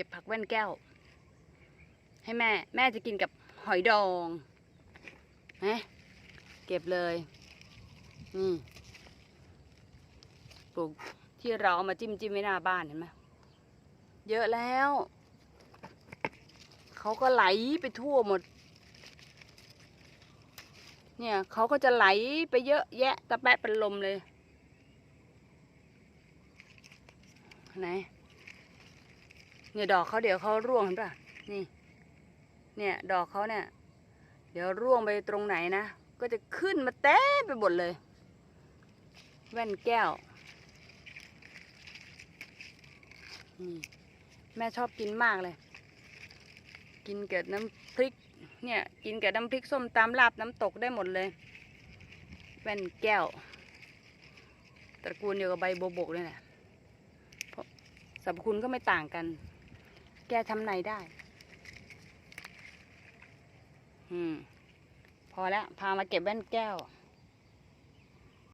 ก็บผักแว่นแก้ว ให้แม่ แม่จะกินกับหอยดองนะเก็บเลยนี่ปลูกที่เราเอามาจิ้มจิ้มไว้หน้าบ้านเห็นไหมเยอะแล้ว เขาก็ไหลไปทั่วหมด เนี่ยเขาก็จะไหลไปเยอะแยะตะแปะเป็นลมเลยไหน เนี่ยดอกเขาเดี๋ยวเขาร่วงเห็นปะนี่ เนี่ยดอกเขาเนี่ย เดี๋ยวร่วงไปตรงไหนนะ ก็จะขึ้นมาเต้ไปหมดเลย แว่นแก้วนี่แม่ชอบกินมากเลย กินกับน้ำพริก เนี่ย กินกับน้ำพริกส้มตำลาบน้ำตกได้หมดเลย แว่นแก้ว ตระกูลเดียวกับใบโบวบกเลยแหละเพราะสรรพคุณก็ไม่ต่างกัน แกทำไหนได้ อืม พอแล้ว พามาเก็บแว่นแก้ว